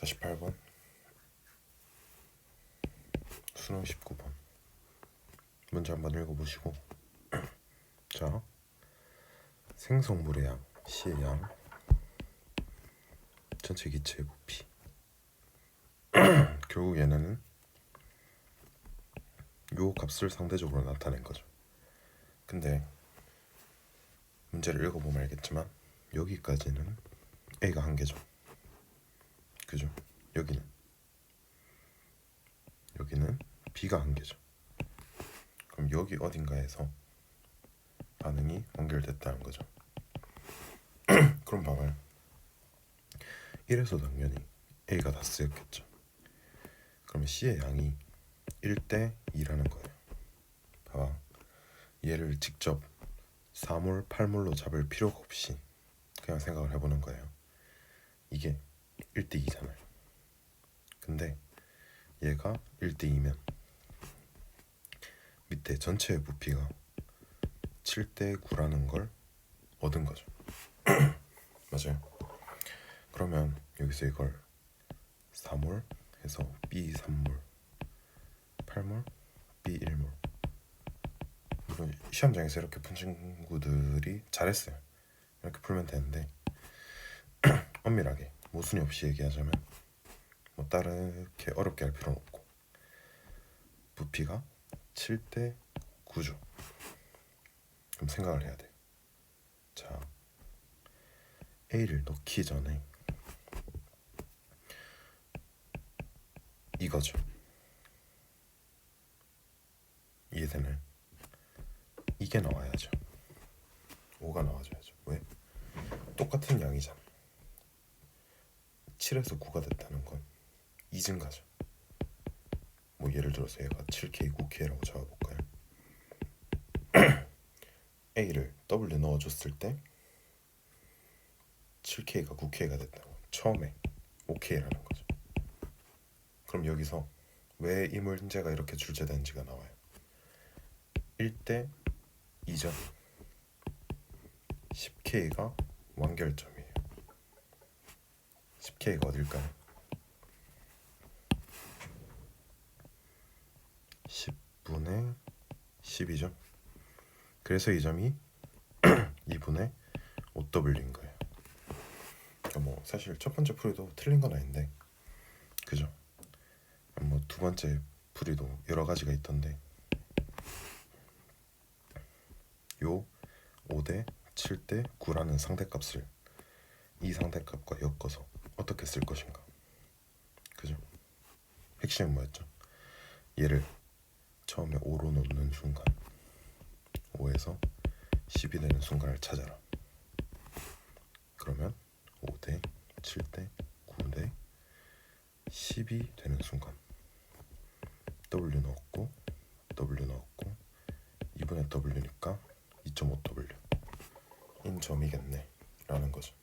48번. 수능 19번. 문제 한번 읽어보시고. 자 생성물의 양 C의 양. 전체 기체의 부피. 결국 얘네는 요 값을 상대적으로 나타낸 거죠. 근데 문제를 읽어보면 알겠지만 여기까지는 A가 한 개죠 그죠? 여기는 여기는 B가 한 개죠. 그럼 여기 어딘가에서 반응이 연결됐다는 거죠. 그럼 봐봐요. 이래서 당연히 A가 다 쓰였겠죠. 그러면 C의 양이 1대 2라는 거예요. 봐봐. 얘를 직접 4몰, 8몰로 잡을 필요가 없이 그냥 생각을 해보는 거예요. 이게 1대 2잖아요. 근데 얘가 1대 2면 밑에 전체의 부피가 7대 9라는 걸 얻은 거죠. 맞아요. 그러면 여기서 이걸 4몰 해서 B 3몰, 8몰, B 1몰. 물론 시험장에서 이렇게 푼 친구들이 잘했어요. 이렇게 풀면 되는데 엄밀하게 모순이 없이 얘기하자면 뭐 다르게 어렵게 할 필요는 없고 부피가 7대 9죠. 그럼 생각을 해야 돼. 자, A를 넣기 전에 이거죠. 이해되나요? 이게 나와야죠. 5가 나와줘야죠. 왜? 똑같은 양이잖아. 7에서 9가 됐다는 건 2증가죠. 뭐 예를 들어서 얘가 7K, 9K라고 잡아볼까요? A를 W 넣어줬을 때 7K가 9K가 됐다고 처음에 5K라는 거죠. 그럼 여기서 왜 이 문제가 이렇게 출제된지가 나와요. 1대 2점 10K가 완결점이에요. 10K가 어딜까요? 10분의 10이죠. 그래서 이 점이 2분의 5W인 거예요. 그러니까 뭐 사실 첫 번째 풀이도 틀린 건 아닌데 그죠? 뭐 두 번째 풀이도 여러 가지가 있던데 요 5대 7대 9라는 상대값을 이 상대값과 쓸 것인가? 그죠? 핵심은 뭐였죠? 얘를 처음에 5로 놓는 순간 5에서 10이 되는 순간을 찾아라. 그러면 5대 7대 9대 10이 되는 순간 W 넣었고 W 넣었고 2분의 W니까 2.5W 인 점이겠네. 라는 거죠